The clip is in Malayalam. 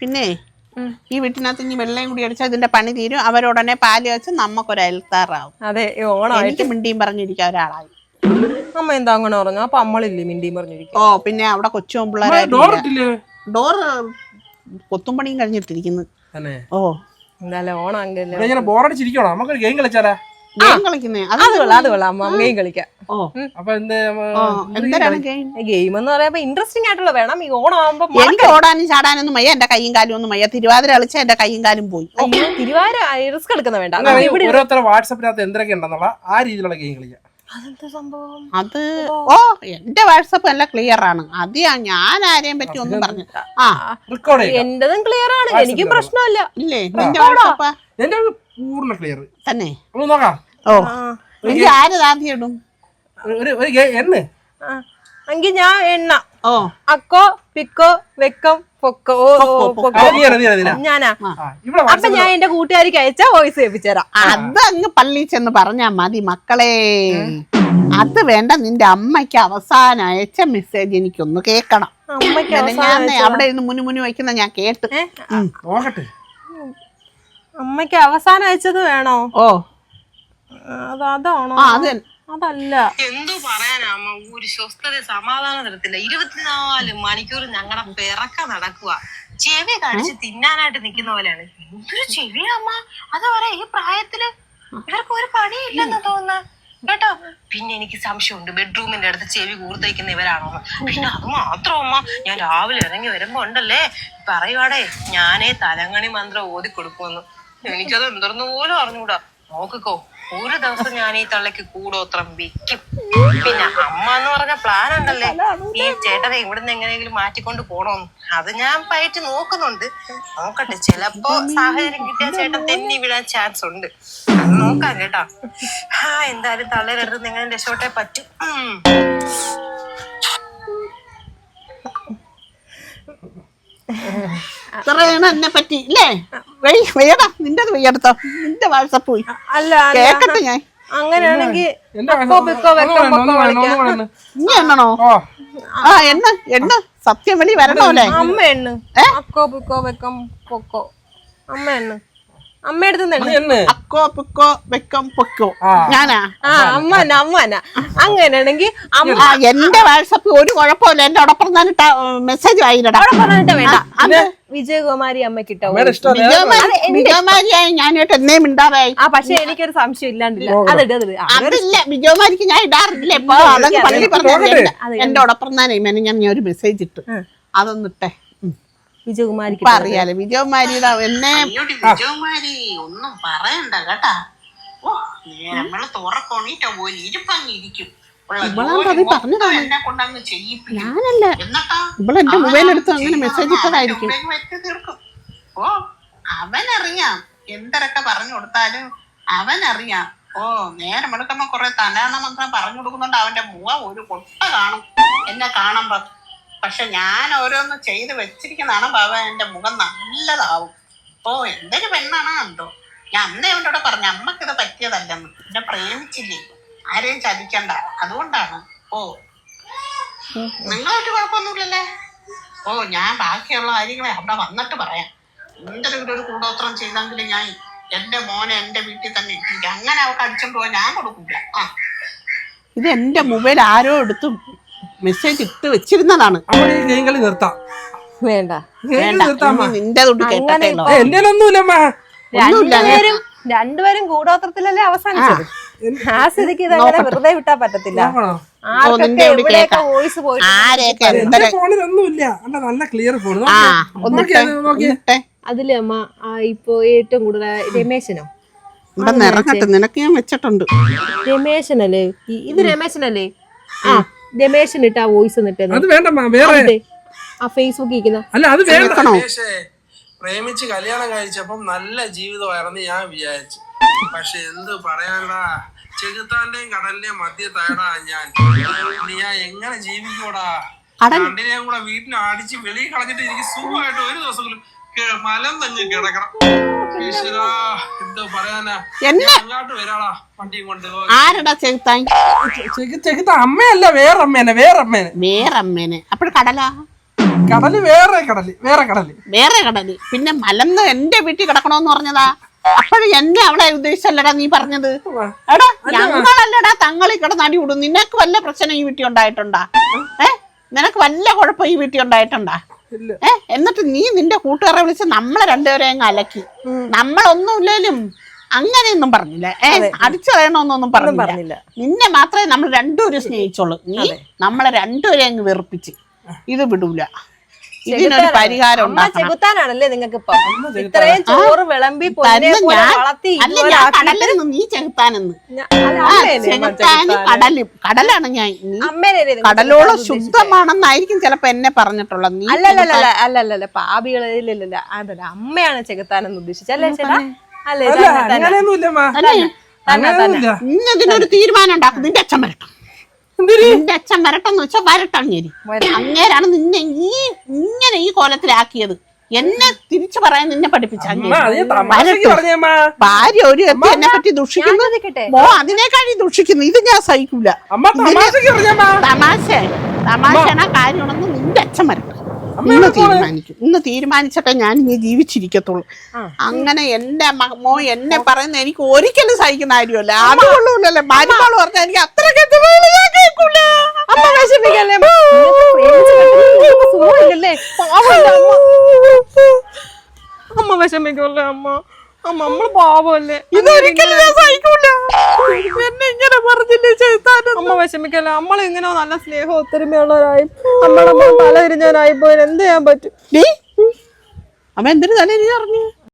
പിന്നെ ഈ വീട്ടിനകത്ത് ഇനി വെള്ളം കൂടി അടിച്ചാൽ ഇതിന്റെ പണി തീരും. അവരുടനെ പാൽ വെച്ച് നമുക്കൊരു അയൽത്താറാവും അതെ ഈ ഓണമായിട്ട്. എനിക്ക് മിണ്ടിയും പറഞ്ഞിരിക്കാൻ ഒരാളായി. അമ്മ എന്താ അങ്ങനെ പറഞ്ഞു? അപ്പൊ അമ്മളില്ലേ മിണ്ടിയും പറഞ്ഞിരിക്കും ഓ പിന്നെ അവിടെ കൊച്ചു ഡോർ ഇട്ടില്ലേ? ഡോറ് കൊത്തുംപണിയും കഴിഞ്ഞിട്ടിരിക്കുന്നു. തന്നെ. ഓ. എന്തായാലും ഓണം ഇവിടെ ഇങ്ങനെ ബോറടിച്ചിരിക്കണോ നമുക്കൊരു ഗെയിം കളിച്ചാലാ? അത് കൊള്ളാം അത് കൊള്ളാം അമ്മ അമ്മയും കളിക്കാം. Game game? എന്ന് പറയുമ്പോ ഇൻട്രസ്റ്റിംഗ് ആയിട്ടുള്ള വേണം. ഈ ഓണം ആവുമ്പോ എനിക്ക് ഓടാനും ചാടാനൊന്നും വയ്യ. എന്റെ കൈയും കാലും ഒന്നും വയ്യ. തിരുവാതിര കളിച്ച എന്റെ കൈയും കാലും പോയി. തിരുവാതിര റിസ്ക് എടുക്കുന്ന വേണ്ട. ഇരുന്ന് വാട്സപ്പിനകത്ത് എന്തൊക്കെ ഉണ്ടെന്നുള്ള ആ രീതിയിലുള്ള ഗെയിം കളിക്കാം. അതെന്താ സംഭവം? അത് ഓ എന്റെ വാട്സപ്പ് നല്ല ക്ലിയർ ആണ്. അതെയാ ഞാൻ- ആരെയും പറ്റി ഒന്നും പറഞ്ഞു ആ റെക്കോർഡ് ചെയ്യാം ക്ലിയർ ആണ്. എനിക്കും പ്രശ്നമില്ല. ഇല്ലേ? നിന്റെ വാട്സപ്പ്? പൂർണ ക്ലിയർ തന്നെ. ഒന്ന് നോക്കാം. ഓ. എനിക്ക് ആര് ഇടും? ഒരു- എണ്ണ് ആ. എങ്കി ഞാൻ എണ്ണ. ഓ. അക്കോ പിക്കോ വെക്കം പൊക്കോ. ഞാനാ? അപ്പൊ ഞാൻ എന്റെ കൂട്ടുകാരിക്ക് അയച്ച വോയിസ് കേൾപ്പിച്ചുതരാം അത് അങ്ങ് പള്ളി ചെന്ന് പറഞ്ഞാ മതി മക്കളെ. അത് വേണ്ട നിന്റെ അമ്മയ്ക്ക് അവസാനം അയച്ച മെസ്സേജ് എനിക്കൊന്ന് കേക്കണം അമ്മയ്ക്ക് ഞാൻ അവിടെ ഇരുന്ന് മുന്നു മുന്നു വയ്ക്കുന്ന ഞാൻ കേട്ട്? നോക്കട്ടെ. അമ്മയ്ക്ക് അവസാനം അയച്ചത് വേണോ? ഓ. അത് അതാണോ? ആ അത് തന്നെ. അതല്ല. എന്തു പറയാനാ അമ്മ? ഒരു സ്വസ്ഥത സമാധാനം തരത്തില്ല. ഇരുപത്തിനാല് മണിക്കൂർ ഞങ്ങളുടെ പിറക്ക നടക്കുക ചെവി കടിച്ച് തിന്നാനായിട്ട് നിൽക്കുന്ന പോലെയാണ്. എന്തൊരു ചെവിയാ അമ്മ? അത് പറയാ ഈ പ്രായത്തിൽ ഇവർക്ക് ഒരു പണിയില്ലെന്ന് തോന്നുന്നു. കേട്ടോ? പിന്നെ എനിക്ക് സംശയമുണ്ട്. ബെഡ്റൂമിന്റെ അടുത്ത് ചെവി കൂർത്തയ്ക്കുന്ന ഇവരാണോ? പിന്നെ അത് മാത്രം അമ്മ. ഞാൻ രാവിലെ ഇറങ്ങി വരുമ്പോ ഉണ്ടല്ലേ? പറയുവാടേ ഞാനേ തലങ്ങണി മന്ത്രം ഓതി കൊടുക്കുമെന്ന് എനിക്കത് എന്തെന്ന് പോലും അറിഞ്ഞൂടാ. നോക്കിക്കോ ഒരു ദിവസം ഞാൻ ഈ തള്ളക്ക് കൂടോത്രം വെക്കും. പിന്നെ അമ്മ എന്ന് പറഞ്ഞ പ്ലാൻ ഉണ്ടല്ലേ? ഈ ചേട്ടനെ ഇവിടുന്ന് എങ്ങനെയെങ്കിലും മാറ്റിക്കൊണ്ട് പോണോന്ന്. അത് ഞാൻ പയറ്റി നോക്കുന്നുണ്ട്. നോക്കട്ടെ ചിലപ്പോ സാഹചര്യം കിട്ടിയ ചേട്ടൻ തെന്നി വിടാൻ ചാൻസ് ഉണ്ട്. നോക്കാം കേട്ടാ. ആ എന്തായാലും തള്ളയുടെ നിങ്ങൾ രക്ഷപ്പെട്ടേ പറ്റും. ഉം. ഇത്രയാണ് എന്നെ പറ്റി ഇല്ലേ? വെയ് വെയ്യടാ നിന്റെ വെയ്യെടുത്തോ നിന്റെ വാട്സപ്പ് പോയി. അല്ല അല്ല. കേക്കട്ടെ ഞാൻ. അങ്ങനെയാണെങ്കിൽ എന്റെ അക്കോ പിക്കോ വെക്കം പൊക്കോ. ഇനി എണ്ണണോ? ഓ ആ എണ്ണ എണ്ണ. സത്യം വെളി വരണോല്ലേ അമ്മ എണ്ണു. അക്കോ പിക്കോ വെക്കം പൊക്കോ. അമ്മ എണ്ണു. അമ്മ എടുത്ത് നീ അക്കോ പിക്കോ വെക്കം പൊക്കോ. ഞാനാ? ആ അമ്മന അമ്മന. അങ്ങനെയാണെങ്കിൽ അമ്മ എന്റെ വാട്സപ്പ് ഒരു കുഴപ്പമില്ല. എന്റെ അവിടെ ഞാനിട്ട മെസ്സേജ് ആയില്ലടാ അവിടെ വേണ്ട. വിജയകുമാരി അമ്മ കിട്ടോ അമ്മയുടെ വിജയമാരിയായി ഞാനായിട്ട് എന്നെയും മിണ്ടാറായി ആ പക്ഷെ എനിക്കൊരു സംശയം ഇല്ലാണ്ടില്ല. അതില്ല. വിജയകുമാരിക്ക് ഞാൻ ഇടാറില്ല. ഇപ്പൊ അതങ്ങ് പള്ളി പറഞ്ഞു എന്റെ ഉടപ്പറന്നാനേ മെന ഞാൻ ഞാൻ ഒരു മെസ്സേജ് ഇട്ടു. അതൊന്നിട്ടെ. വിജയകുമാരിക്ക് പറയാലോ അറിയാലോ വിജയമാരിയുടെ എന്നെ വിജയകുമാരി ഒന്നും പറയണ്ട കേട്ടാ. ഓ നമ്മൾ തുറക്കൊണീറ്റ പോലെ ഇരിപ്പങ്ങിരിക്കും ഞാനല്ല. എന്റെ മൊബൈൽ എടുത്ത് അങ്ങനെ മെസ്സേജ് ഇട്ടതായിരിക്കും. ഓ അവനറിയാം എന്തരൊക്കെ പറഞ്ഞു കൊടുത്താലും അവനറിയാം. ഓ നേരം എടുക്കുമ്പോ കുറെ തലാണ മന്ത്രം പറഞ്ഞു കൊടുക്കുന്നുണ്ട്. അവന്റെ മുഖം ഒരു കൊട്ട കാണും. എന്നെ കാണുമ്പോ. പക്ഷെ ഞാൻ ഓരോന്ന് ചെയ്ത് വെച്ചിരിക്കുന്നതാണ് ബാബ എന്റെ മുഖം നല്ലതാവും. ഓ എന്തൊരു പെണ്ണാണ് എന്തോ ഞാൻ അന്ന് അവന്റെ കൂടെ പറഞ്ഞു അമ്മക്കിത് പറ്റിയതല്ലെന്ന്. എന്നെ പ്രേമിച്ചില്ലേ? ആരെയും ചതിക്കണ്ട. അതുകൊണ്ടാണ്. ഓ നിങ്ങളൊരു കുഴപ്പമൊന്നുമില്ലല്ലേ? ഓ ഞാൻ ബാക്കിയുള്ള കാര്യങ്ങളെ അവിടെ വന്നിട്ട് പറയാം. എന്തെങ്കിലും ഒരു കൂടോത്രം ചെയ്തെങ്കിൽ ഞാൻ എന്റെ മോനെ എന്റെ വീട്ടിൽ തന്നെ ഇട്ടിരിക്കും. അങ്ങനെ അവർക്ക് അടിച്ചോണ്ട് പോകാൻ ഞാൻ കൊടുക്കില്ല ആ. ഇത് എന്റെ മൊബൈൽ ആരോ എടുത്ത്. മെസ്സേജ് ഇട്ട് വെച്ചിരുന്നതാണ്. ഈ ഗെയിം കളി നിർത്താം. വേണ്ട. ഗെയിം കളി നിർത്താം അമ്മ. ഇനി നിന്റെ തൊട്ട് കേട്ടേ ഉള്ളൂ. ഏ, എന്റെ ഒന്നുമില്ലമ്മ രണ്ടുപേരും രണ്ടുപേരും കൂടോത്രത്തിലല്ലേ അവസാനിച്ചത്? ആ. സ്ഥിതിക്ക് ഇതങ്ങനെ വെറുതെ വിട്ടാ പറ്റത്തില്ല. നോക്കണോ? ആർക്കൊക്കെ നിന്റെ അവിടെ എവിടെയൊക്കെ കേൾക്കാം. വോയിസ് പോയിട്ട് ആരെയൊക്കെ എന്റെ എന്തര ഫോണിൽ ഒന്നുമില്ല അല്ല നല്ല ക്ലിയർ ഫോൺ ആ ഒന്നിട്ടെ ഒന്നിട്ടെ. അതിൽ അമ്മ ആ, ഇപ്പൊ ഏറ്റവും കൂടുതൽ രമേശനോ? ഇവിടെ നിറങ്ങട്ടെ നിനക്ക് ഞാൻ വെച്ചിട്ടുണ്ട്. രമേശനല്ലേ? ഈ- ഇത് രമേശനല്ലേ? ആ രമേശൻ ഇട്ട ആ വോയിസ് അത് വേണ്ട വേറെ ആ ഫേസ്ബുക്കിൽ ഇരിക്കുന്ന. അല്ല അത് വേണ്ട. പ്രേമിച്ച് കല്യാണം കഴിച്ചപ്പം നല്ല ജീവിതമായിരുന്നു ഞാൻ വിചാരിച്ചു. പക്ഷെ എന്ത് പറയാനടാ ചെകുത്താന്റെയും കടലിന്റെയും മധ്യത്തായടാ ഞാൻ. ഞാൻ എങ്ങനെ ജീവിക്കൂടാ രണ്ടിനെയും കൂടെ വീട്ടിൽ അടിച്ച് വെളിയിൽ കളഞ്ഞിട്ട് എനിക്ക് സുഖമായിട്ട് ഒരു ദിവസം മലം തന്നെ കിടക്കണം. ഈശ്വരാ എന്തോ പറയാനാ? എന്നെ? ഞാൻ അങ്ങോട്ട് വരാടാ വണ്ടിയും കൊണ്ട്. ആരടാ ചെകുത്താൻ ചെകുത്ത അമ്മയല്ല വേറമ്മേനെ വേറെ അമ്മേനെ വേറമ്മേനെ. അപ്പോൾ കടലാ? കടൽ വേറെ കടൽ വേറെ കടൽ. വേറെ കടൽ. പിന്നെ മലന്ന് എന്റെ വീട്ടിൽ കിടക്കണോന്ന് പറഞ്ഞതാ. അപ്പോഴും എന്നെ അവിടെ ഉദ്ദേശിച്ചല്ലടാ നീ പറഞ്ഞത്? എടാ ഞങ്ങളല്ലടാ തങ്ങളിൽ കിടന്ന് അടി വിടും നിനക്ക് വല്ല പ്രശ്നം ഈ വീട്ടിൽ ഉണ്ടായിട്ടുണ്ടാ? ഏ? നിനക്ക് വല്ല കുഴപ്പം ഈ വീട്ടിൽ ഉണ്ടായിട്ടുണ്ടാ. ഏ എന്നിട്ട് നീ നിന്റെ കൂട്ടുകാരെ വിളിച്ച് നമ്മളെ രണ്ടുപേരെ അങ്ങ് അലക്കി. നമ്മളൊന്നുമില്ലേലും അങ്ങനെയൊന്നും പറഞ്ഞില്ല. ഏ അടിച്ചു കളയണമെന്നൊന്നും പറഞ്ഞില്ല. പറഞ്ഞില്ല. നിന്നെ മാത്രമേ നമ്മൾ രണ്ടുപേരും സ്നേഹിച്ചുള്ളൂ നീ നമ്മളെ രണ്ടുപേരെ അങ്ങ് വെറുപ്പിച്ച്. ഇത് വിടൂല. ഇതിനൊരു പരിഹാരം അമ്മ ഉണ്ടാക്കണം. ചെകുത്താനാണല്ലേ നിങ്ങൾക്ക് ഇപ്പൊ ഇത്രയും ചോറ് വിളമ്പി വളർത്തി അല്ല ഞാൻ കടലെന്ന് നീ ചെകുത്താനെന്ന്. ചെകുത്താന്. കടലും കടലാണ് ഞാൻ കടലോളം ശുദ്ധമാണെന്നായിരിക്കും ചിലപ്പോ എന്നെ പറഞ്ഞിട്ടുള്ളത്. നീ അല്ലല്ലല്ല അല്ലല്ലല്ല പാപികളില്ലല്ല അതല്ല അമ്മയാണ് ചെകുത്താനെന്ന് ഉദ്ദേശിച്ചത് അല്ലേ ചേട്ടാ? അല്ലേ ഇന്നതിനൊരു തീരുമാനം ഉണ്ടാക്കും. നിന്റെ അച്ഛൻ വരട്ടെ. നിന്റെ അച്ഛൻ വരട്ടെന്ന് വെച്ചാൽ വരട്ടങ്ങേരി അങ്ങേര് അങ്ങേരാണ് നിന്നെ ഈ ഇങ്ങനെ ഈ കോലത്തിലാക്കിയത്. എന്നെ തിരിച്ചു പറയാൻ നിന്നെ പഠിപ്പിച്ച ഭാര്യ ഒരു വ്യക്തി എന്നെ പറ്റി ദുഷിക്കുന്നു. അതിനേക്കാൾ ദുഷിക്കുന്നു. ഇത് ഞാൻ സഹിക്കൂല. അമ്മ തമാശക്ക് പറഞ്ഞമ്മ തമാശ തമാശയാണ് കാര്യമാണെന്ന് നിന്റെ അച്ഛൻ വരട്ടെ. ഇന്ന് തീരുമാനിക്കും. ഇന്ന് തീരുമാനിച്ചിട്ടേ ഞാൻ ഇനി ജീവിച്ചിരിക്കത്തുള്ളൂ അങ്ങനെ എന്റെ മ- എന്നെ പറയുന്ന എനിക്ക് ഒരിക്കലും സഹിക്കുന്ന കാര്യമല്ല. അത് കൊള്ളൂലല്ലേ മരുമോൾ പറഞ്ഞാൽ എനിക്ക് അത്ര നിങ്ങൾക്ക് സുഖമില്ലല്ലേ അമ്മ. വിഷമിക്കല്ലേ അമ്മ? അമ്മ നമ്മൾ പാവല്ലേ? ഇതൊരിക്കലും എന്നെ ഇങ്ങനെ പറഞ്ഞില്ലേ ചെയ്താനും അമ്മ വിഷമിക്കല്ലേ? നമ്മൾ ഇങ്ങനെ നല്ല സ്നേഹം ഒത്തൊരുമയുള്ളവരായി. നമ്മുടെ അമ്മ തല തിരിഞ്ഞവരായി പോയാൽ എന്ത് ചെയ്യാൻ പറ്റും? അമ്മ എന്തിനു തല അറിഞ്ഞു